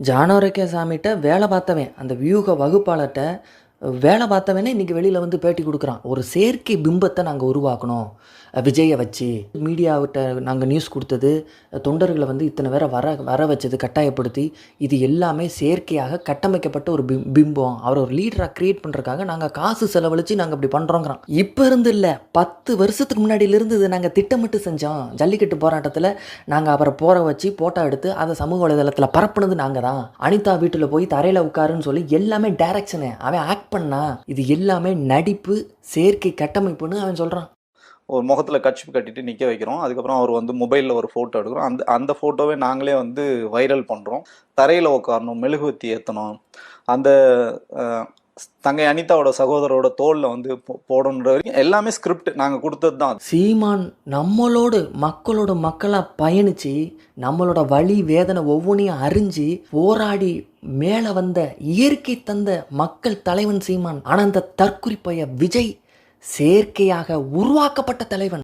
ஜானோரக்கே சாமிகிட்ட வேலை பார்த்தவன் அந்த வியூக வகுப்பாளர்கிட்ட வேலை பார்த்தவனே இன்றைக்கி வெளியில் வந்து பேட்டி கொடுக்குறான். ஒரு செயற்கை பிம்பத்தை நாங்கள் உருவாக்கணும். விஜயை வச்சு மீடியாவிட்ட நாங்கள் நியூஸ் கொடுத்தது தொண்டர்களை வந்து இத்தனை பேரை வர வர வச்சது கட்டாயப்படுத்தி இது எல்லாமே செயற்கையாக கட்டமைக்கப்பட்ட ஒரு பிம் பிம்பம். அவரை ஒரு லீடராக க்ரியேட் பண்ணுறதுக்காக நாங்கள் காசு செலவழித்து நாங்கள் இப்படி பண்ணுறோங்கிறான் இப்போ இருந்து இல்லை பத்து வருஷத்துக்கு முன்னாடியிலிருந்து இது நாங்கள் திட்டமிட்டு செஞ்சோம். ஜல்லிக்கட்டு போராட்டத்தில் நாங்கள் அவரை போற வச்சு போட்டோ எடுத்து அதை சமூக வலைதளத்தில் பரப்புனது நாங்கள் தான் அனிதா வீட்டில் போய் தரையில் உட்காருன்னு சொல்லி எல்லாமே டைரக்ஷனு அவன் ஆக்ட் பண்ணா இது எல்லாமே நடிப்பு செயற்கை கட்டமைப்புன்னு அவன் சொல்கிறான் ஒரு முகத்தில் கட்சி கட்டிட்டு நிற்க வைக்கிறோம். அதுக்கப்புறம் அவர் வந்து மொபைலில் ஒரு ஃபோட்டோ எடுக்கிறோம். அந்த அந்த ஃபோட்டோவே நாங்களே வந்து வைரல் பண்ணுறோம் தரையில் உட்காரணும் மெழுகுவத்தி ஏற்றணும் அந்த தங்கை அனிதாவோட சகோதரோட தோலில் வந்து போ- போடணுன்ற வரைக்கும் எல்லாமே ஸ்கிரிப்ட் நாங்கள் கொடுத்தது தான் சீமான் நம்மளோடு மக்களோட மக்களாக பயணித்து நம்மளோட வழி வேதனை ஒவ்வொன்றையும் அறிஞ்சு போராடி மேலே வந்த இயற்கை தந்த மக்கள் தலைவன் சீமான் ஆனால் அந்த தற்குறிப்பைய விஜய் செயற்கையாக உருவாக்கப்பட்ட தலைவன்.